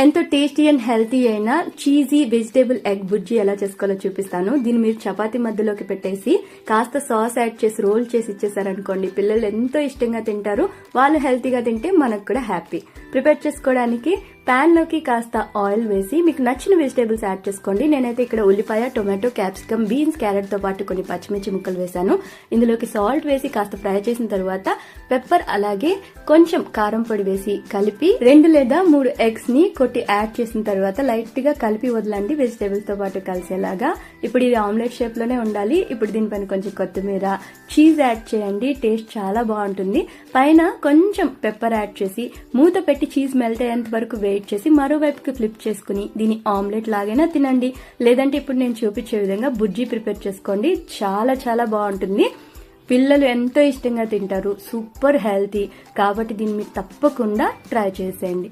ఎంతో tasty and healthy అయిన cheesy vegetable egg bhurji ఎలా చేసుకోవాలో చూపిస్తాను. దీన్ని మీరు చపాతీ మధ్యలోకి పెట్టేసి కాస్త సాస్ యాడ్ చేసి రోల్ చేసి ఇచ్చేసారనుకోండి పిల్లలు ఎంతో ఇష్టంగా తింటారు. వాళ్ళు హెల్తీగా తింటే మనకు కూడా హ్యాపీ. ప్రిపేర్ చేసుకోవడానికి పాన్లోకి కాస్త ఆయిల్ వేసి మీకు నచ్చిన వెజిటేబుల్స్ యాడ్ చేసుకోండి. నేనైతే ఇక్కడ ఉల్లిపాయ టొమాటో క్యాప్సికమ్ బీన్స్ క్యారెట్తో పాటు కొన్ని పచ్చిమిర్చి ముక్కలు వేశాను. ఇందులోకి సాల్ట్ వేసి కాస్త ఫ్రై చేసిన తర్వాత పెప్పర్ అలాగే కొంచెం కారం పొడి వేసి కలిపి రెండు లేదా మూడు ఎగ్స్ని కొట్టి యాడ్ చేసిన తర్వాత లైట్గా కలిపి వదలండి. వెజిటేబుల్స్తో పాటు కలిసేలాగా ఇప్పుడు ఇది ఆమ్లెట్ షేప్లోనే ఉండాలి. ఇప్పుడు దీనిపైన కొంచెం కొత్తిమీర చీజ్ యాడ్ చేయండి. టేస్ట్ చాలా బాగుంటుంది. పైన కొంచెం పెప్పర్ యాడ్ చేసి మూత పెట్టి పెట్టి చీజ్ మెల్ట్ అయ్యేంత వరకు వెయిట్ చేసి మరోవైపుకి ఫ్లిప్ చేసుకుని దీని ఆమ్లెట్ లాగైనా తినండి. లేదంటే ఇప్పుడు నేను చూపించే విధంగా బుజ్జి ప్రిపేర్ చేసుకోండి. చాలా చాలా బాగుంటుంది. పిల్లలు ఎంతో ఇష్టంగా తింటారు. Super healthy. కాబట్టి దీన్ని మీరు తప్పకుండా ట్రై చేసేయండి.